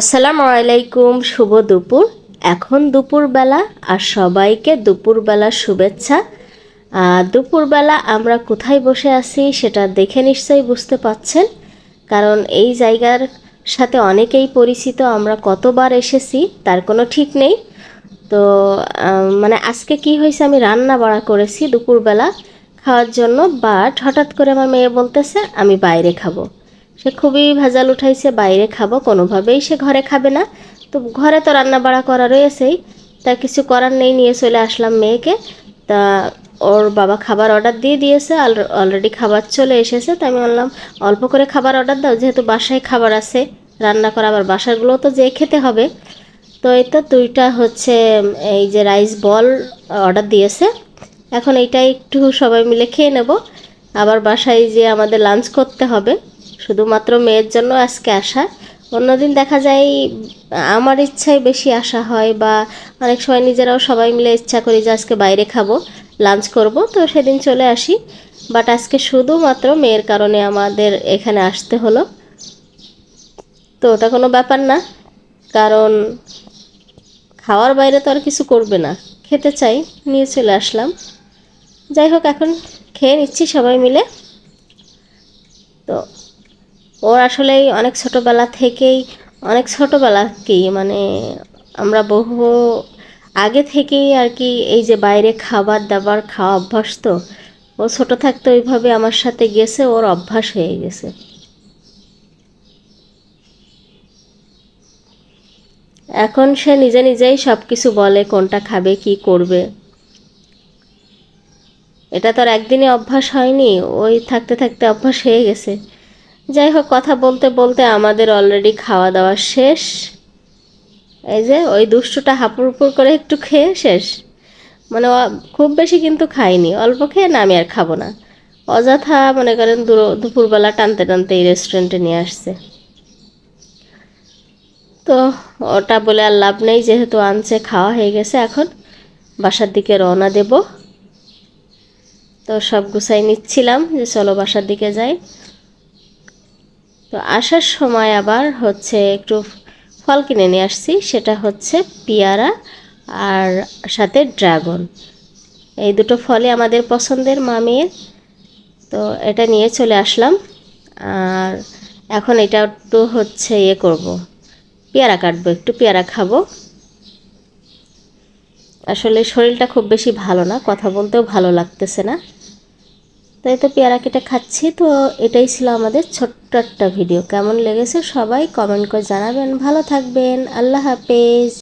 আসসালামু আলাইকুম, শুভ দুপুর। এখন দুপুরবেলা আর সবাইকে দুপুরবেলার শুভেচ্ছা। দুপুরবেলা আমরা কোথায় বসে আছি সেটা দেখে নিশ্চয়ই বুঝতে পাচ্ছেন, কারণ এই জায়গার সাথে অনেকেই পরিচিত, আমরা কতবার এসেছি, তার কোনো ঠিক নেই। তো মানে আজকে কি হয়েছে আমি রান্না বাড়া করেছি দুপুরবেলা, খাওয়ার জন্য বাট হঠাৎ করে আমার মেয়ে বলতেছে, আমি বাইরে খাব। সে খুবই ভেজাল উঠাইছে, বাইরে খাব, কোনোভাবেই সে ঘরে খাবে না। তো ঘরে তো রান্না বাড়া করা রয়েছেই তা কিছু করার নেই, নিয়ে চলে আসলাম মেয়েকে। তা ওর বাবা খাবার অর্ডার দিয়ে দিয়েছে অলরেডি খাবার চলে এসেছে, তো আমি বললাম, অল্প করে খাবার অর্ডার দাও, যেহেতু বাসায় খাবার আছে, রান্না করা, আবার বাসাগুলো তো যেয়ে খেতে হবে। তো এই তো দুইটা হচ্ছে, এই যে রাইস বল অর্ডার দিয়েছে। এখন এইটা একটু সবাই মিলে খেয়ে নেব। আবার বাসায় যে আমাদের লাঞ্চ করতে হবে শুধুমাত্র মেয়ের জন্য আজকে আসা। অন্যদিন দেখা যায়, আমার ইচ্ছায় বেশি আসা হয় বা অনেক সময় নিজেরাও সবাই মিলে ইচ্ছা করি যে আজকে বাইরে খাব, লাঞ্চ করব, তো সেদিন চলে আসি। বাট আজকে শুধুমাত্র মেয়ের কারণে আমাদের এখানে আসতে হলো। তো ওটা কোনো ব্যাপার না, কারণ খাওয়ার বাইরে তো আর কিছু করবে না। খেতে চাই, নিয়ে চলে আসলাম। যাই হোক, এখন খেয়ে নিচ্ছি সবাই মিলে। তো ওর আসলে অনেক ছোটোবেলা থেকেই, অনেক ছোটোবেলা কি মানে আমরা বহু আগে থেকেই আর কি এই যে বাইরে খাবার দাবার খাওয়া অভ্যাস তো, ও ছোটো থাকতে ওইভাবে আমার সাথে গেছে, ওর অভ্যাস হয়ে গেছে। এখন সে নিজে নিজেই সব কিছু বলে, কোনটা খাবে, কি করবে। এটা তো আর একদিনে অভ্যাস হয়নি, ওই থাকতে থাকতে অভ্যাস হয়ে গেছে। যাই হোক কথা বলতে বলতে আমাদের অলরেডি খাওয়া দাওয়া শেষ। এই যে, ওই দুষ্টুটা হাপুর করে একটু খেয়ে শেষ। মানে খুব বেশি কিন্তু খাইনি অল্প খেয়ে না, আমি আর খাব না। অযথা মনে করেন দুপুরবেলা টানতে টানতে এই রেস্টুরেন্টে নিয়ে আসছে। তো ওটা বলে আর লাভ নেই, যেহেতু আনছে, খাওয়া হয়ে গেছে এখন। বাসার দিকে রওনা দেব। তো সব গুছাই নিচ্ছিলাম যে চলো বাসার দিকে যাই। তো আসার সময় আবার হচ্ছে একটু ফল কিনে নিয়ে আসছি, সেটা হচ্ছে পেয়ারা আর সাথে ড্রাগন। এই দুটো ফলই আমাদের পছন্দের মামির। তো এটা নিয়ে চলে আসলাম। আর এখন এটা একটু হচ্ছে ইয়ে করব। পেয়ারা কাটবো, একটু পেয়ারা খাব। আসলে শরীরটা খুব বেশি ভালো না, কথা বলতেও ভালো লাগতেছে না। তাই তো পেয়ারা কেটে খাচ্ছি, তো এটাই ছিল আমাদের ছোট্ট একটা ভিডিও কেমন লেগেছে সবাই কমেন্ট করে জানাবেন। ভালো থাকবেন। আল্লাহ হাফেজ।